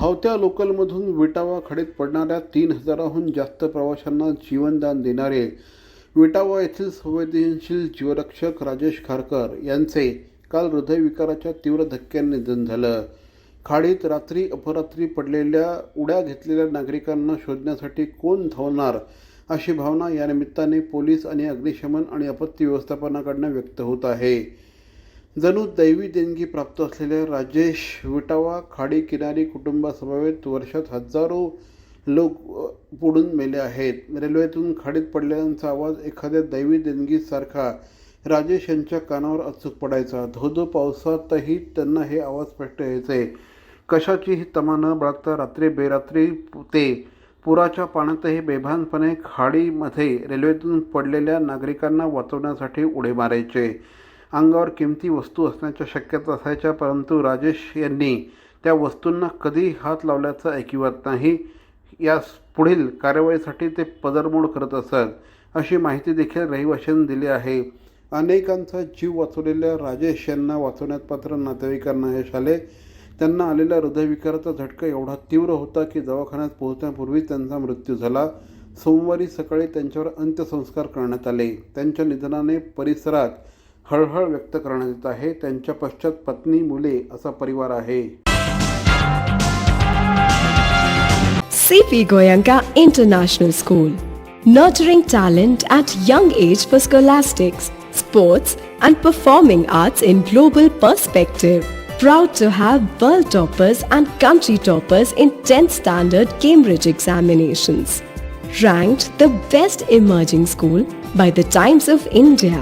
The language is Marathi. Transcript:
धावत्या लोकलमधून विटावा खडीत पडणाऱ्या तीन हजाराहून जास्त प्रवाशांना जीवनदान देणारे विटावा येथील संवेदनशील जीवरक्षक राजेश खारकर यांचे काल हृदयविकाराच्या तीव्र धक्क्याने निधन झालं. खाडीत रात्री अपरात्री पडलेल्या उड्या घेतलेल्या नागरिकांना शोधण्यासाठी कोण धावणार अशी भावना या निमित्ताने पोलीस आणि अग्निशमन आणि आपत्ती व्यवस्थापनाकडनं व्यक्त होत आहे. जणू दैवी देणगी प्राप्त असलेल्या राजेश विटावा खाडी किनारी कुटुंबासमवेत वर्षात हजारो लोक बुडून मेले आहेत. रेल्वेतून खाडीत पडलेल्यांचा आवाज एखाद्या दैवी देणगीसारखा. राजेश यांच्या कानावर अचूक पडायचा. धोधो पावसातही त्यांना हे आवाज स्पष्ट यायचे. कशाचीही तमा न बाळगता रात्री बेरात्री ते पुराच्या पाण्यातही बेभानपणे खाडीमध्ये रेल्वेतून पडलेल्या नागरिकांना वाचवण्यासाठी उडी मारायचे. अंगावर किमती वस्तू असण्याच्या शक्यता असायच्या परंतु राजेश यांनी त्या वस्तूंना कधी हात लावल्याचं ऐकिवत नाही. यास पुढील कार्यवाहीसाठी ते पदरमोड करत असत अशी माहिती देखील रहिवाशांनी दिली आहे. अनेकांचा जीव वाचवलेल्या राजेश यांना वाचवण्यात पात्र नातेवाईकांना यश आले. त्यांना आलेला हृदयविकाराचा झटका एवढा तीव्र होता की दवाखान्यात पोहोचण्यापूर्वी त्यांचा मृत्यू झाला. सोमवारी सकाळी त्यांच्यावर अंत्यसंस्कार करण्यात आले. त्यांच्या निधनाने परिसरात हळहळ व्यक्त करण्यात येत आहे त्यांच्या पश्चात पत्नी मुले असा परिवार आहे CP Goyanka International School. Nurturing talent at young age for scholastics, sports, and performing arts in global perspective. Proud to have world toppers and country toppers in 10th standard Cambridge examinations. Ranked the best emerging school by the Times of India